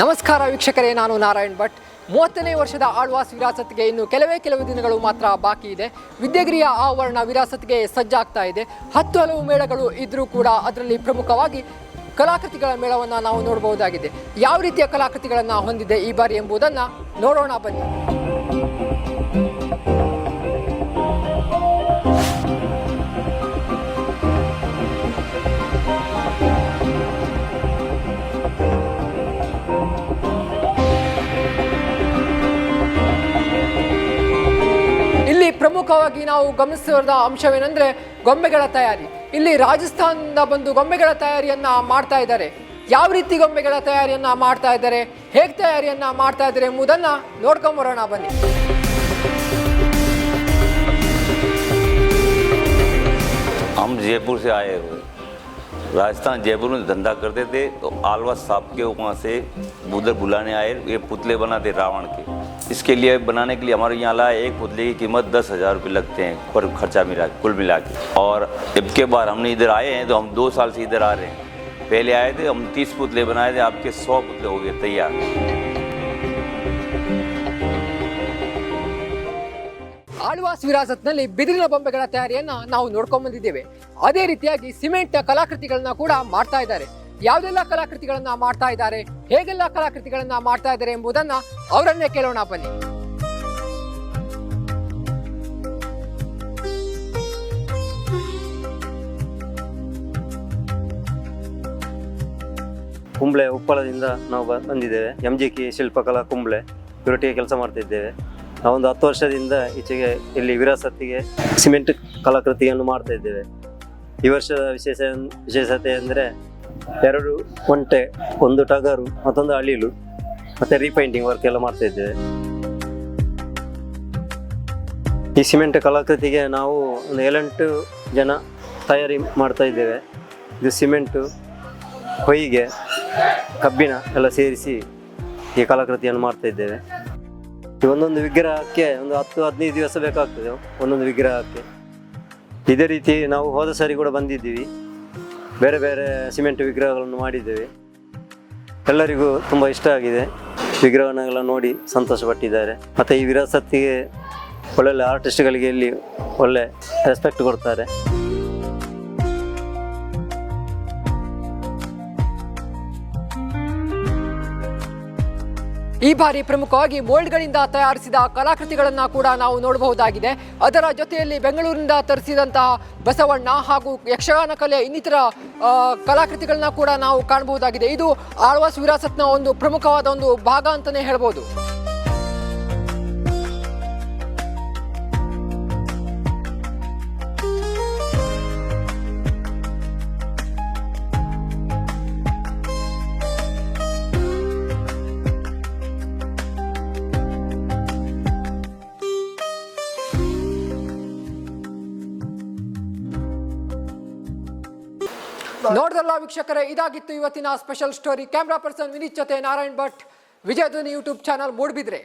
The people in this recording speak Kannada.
ನಮಸ್ಕಾರ ವೀಕ್ಷಕರೇ, ನಾನು ನಾರಾಯಣ್ ಭಟ್. ಮೂವತ್ತನೇ ವರ್ಷದ ಆಳ್ವಾಸ್ ವಿರಾಸತ್ಗೆ ಇನ್ನು ಕೆಲವೇ ಕೆಲವು ದಿನಗಳು ಮಾತ್ರ ಬಾಕಿ ಇದೆ. ವಿದ್ಯಾಗಿರಿಯ ಆವರಣ ವಿರಾಸತ್ಗೆ ಸಜ್ಜಾಗ್ತಾ ಇದೆ. ಹತ್ತು ಹಲವು ಮೇಳಗಳು ಇದ್ರೂ ಕೂಡ ಅದರಲ್ಲಿ ಪ್ರಮುಖವಾಗಿ ಕಲಾಕೃತಿಗಳ ಮೇಳವನ್ನು ನಾವು ನೋಡಬಹುದಾಗಿದೆ. ಯಾವ ರೀತಿಯ ಕಲಾಕೃತಿಗಳನ್ನು ಹೊಂದಿದೆ ಈ ಬಾರಿ ಎಂಬುದನ್ನು ನೋಡೋಣ ಬನ್ನಿ. ಪ್ರಮುಖವಾಗಿ ನಾವು ಗಮನಿಸಿದ ಅಂಶವೇನೆಂದ್ರೆ ಗೊಂಬೆಗಳ ತಯಾರಿ ಇಲ್ಲಿ ರಾಜಸ್ಥಾನದಿಂದ ಬಂದು ಗೊಂಬೆಗಳ ತಯಾರಿಯನ್ನ ಮಾಡ್ತಾ ಇದ್ದಾರೆ ಯಾವ ರೀತಿ ಗೊಂಬೆಗಳ ತಯಾರಿಯನ್ನ ಮಾಡ್ತಾ ಇದ್ದಾರೆ ಹೇಗೆ ತಯಾರಿಯನ್ನ ಮಾಡ್ತಾ ಇದ್ದಾರೆ ಎಂಬುದನ್ನ ನೋಡ್ಕೊಂಬರೋಣ ಬನ್ನಿ हम जयपुर से आए हुए राजस्थान जयपुर में धंधा करते थे तो आलवा साहब के वहाँ से उधर बुलाने आए, ये पुतले बनाते रावण के। इसके लिए बनाने के लिए हमारे यहाँ लाए, एक पुतले की कीमत दस हज़ार रुपये लगते हैं पर खर्चा मिला, कुल मिला के। और इसके बाद हमने इधर आए हैं तो हम दो साल से इधर आ रहे हैं। पहले आए थे, हम तीस पुतले बनाए थे, आपके सौ पुतले हो गए तैयार। ಆಳ್ವಾಸ್ ವಿರಾಸತ್ನಲ್ಲಿ ಬಿದಿರಿನ ಬೊಂಬೆಗಳ ತಯಾರಿಯನ್ನ ನಾವು ನೋಡ್ಕೊಂಡ್ ಬಂದಿದ್ದೇವೆ. ಅದೇ ರೀತಿಯಾಗಿ ಸಿಮೆಂಟ್ ಕಲಾಕೃತಿಗಳನ್ನ ಕೂಡ ಮಾಡ್ತಾ ಇದ್ದಾರೆ. ಯಾವುದೆಲ್ಲ ಕಲಾಕೃತಿಗಳನ್ನ ಮಾಡ್ತಾ ಇದ್ದಾರೆ, ಹೇಗೆಲ್ಲ ಕಲಾಕೃತಿಗಳನ್ನ ಮಾಡ್ತಾ ಇದ್ದಾರೆ ಎಂಬುದನ್ನ ಅವರನ್ನೇ ಕೇಳೋಣ ಬನ್ನಿ. ಕುಂಬ್ಳೆ, ಉಪ್ಪಳದಿಂದ ನಾವು ಬಂದಿದ್ದೇವೆ. M G K Shilpakala Kumble, ಇವರೊಟ್ಟಿಗೆ ಕೆಲಸ ಮಾಡ್ತಿದ್ದೇವೆ. ನಾವೊಂದು ಹತ್ತು ವರ್ಷದಿಂದ ಈಚೆಗೆ ಇಲ್ಲಿ ವಿರಾಸತ್ತಿಗೆ ಸಿಮೆಂಟ್ ಕಲಾಕೃತಿಯನ್ನು ಮಾಡ್ತಾ ಇದ್ದೇವೆ. ಈ ವರ್ಷದ ವಿಶೇಷ ವಿಶೇಷತೆ ಅಂದರೆ ಎರಡು ಒಂಟೆ, ಒಂದು ಟಗರು, ಮತ್ತೊಂದು ಅಳಿಲು, ಮತ್ತು ರೀಪೈಂಟಿಂಗ್ ವರ್ಕ್ ಎಲ್ಲ ಮಾಡ್ತಾ ಇದ್ದೇವೆ. ಈ ಸಿಮೆಂಟ್ ಕಲಾಕೃತಿಗೆ ನಾವು ಒಂದು ಏಳೆಂಟು ಜನ ತಯಾರಿ ಮಾಡ್ತಾ ಇದ್ದೇವೆ. ಇದು ಸಿಮೆಂಟು, ಹೊಯ್ಗೆ, ಕಬ್ಬಿಣ ಎಲ್ಲ ಸೇರಿಸಿ ಈ ಕಲಾಕೃತಿಯನ್ನು ಮಾಡ್ತಾ ಇದ್ದೇವೆ. ಒಂದೊಂದು ವಿಗ್ರಹಕ್ಕೆ ಒಂದು ಹತ್ತು, ಹದಿನೈದು ದಿವಸ ಬೇಕಾಗ್ತದೆ ಒಂದೊಂದು ವಿಗ್ರಹಕ್ಕೆ. ಇದೇ ರೀತಿ ನಾವು ಹೋದ ಸಾರಿ ಕೂಡ ಬಂದಿದ್ದೀವಿ. ಬೇರೆ ಬೇರೆ ಸಿಮೆಂಟ್ ವಿಗ್ರಹಗಳನ್ನು ಮಾಡಿದ್ದೇವೆ. ಎಲ್ಲರಿಗೂ ತುಂಬ ಇಷ್ಟ ಆಗಿದೆ. ವಿಗ್ರಹಗಳನ್ನೆಲ್ಲ ನೋಡಿ ಸಂತೋಷಪಟ್ಟಿದ್ದಾರೆ. ಮತ್ತು ಈ ವಿರಾಸತ್ತಿಗೆ ಒಳ್ಳೊಳ್ಳೆ ಆರ್ಟಿಸ್ಟ್ಗಳಿಗೆ ಇಲ್ಲಿ ಒಳ್ಳೆ ರೆಸ್ಪೆಕ್ಟ್ ಕೊಡ್ತಾರೆ. ಈ ಬಾರಿ ಪ್ರಮುಖವಾಗಿ ಮೋಲ್ಡ್ಗಳಿಂದ ತಯಾರಿಸಿದ ಕಲಾಕೃತಿಗಳನ್ನು ಕೂಡ ನಾವು ನೋಡಬಹುದಾಗಿದೆ. ಅದರ ಜೊತೆಯಲ್ಲಿ ಬೆಂಗಳೂರಿನಿಂದ ತರಿಸಿದಂತಹ ಬಸವಣ್ಣ ಹಾಗೂ ಯಕ್ಷಗಾನ ಕಲೆ ಇನ್ನಿತರ ಕಲಾಕೃತಿಗಳನ್ನ ಕೂಡ ನಾವು ಕಾಣಬಹುದಾಗಿದೆ. ಇದು ಆಳ್ವಾಸ್ ವಿರಾಸತ್ನ ಒಂದು ಪ್ರಮುಖವಾದ ಒಂದು ಭಾಗ ಅಂತಾನೆ ಹೇಳ್ಬೋದು. ನೋಡ್ದಲ್ಲ. ವೀಕ್ಷಕರೇ, ಇದಾಗಿತ್ತು ಇವತ್ತಿನ special story camera person Vineeth ಜೊತೆ ನಾರಾಯಣ್ ಭಟ್, ವಿಜಯಧ್ವನಿ ಯೂಟ್ಯೂಬ್ ಚಾನಲ್ ಮೂಡ್ಬಿದ್ರೆ.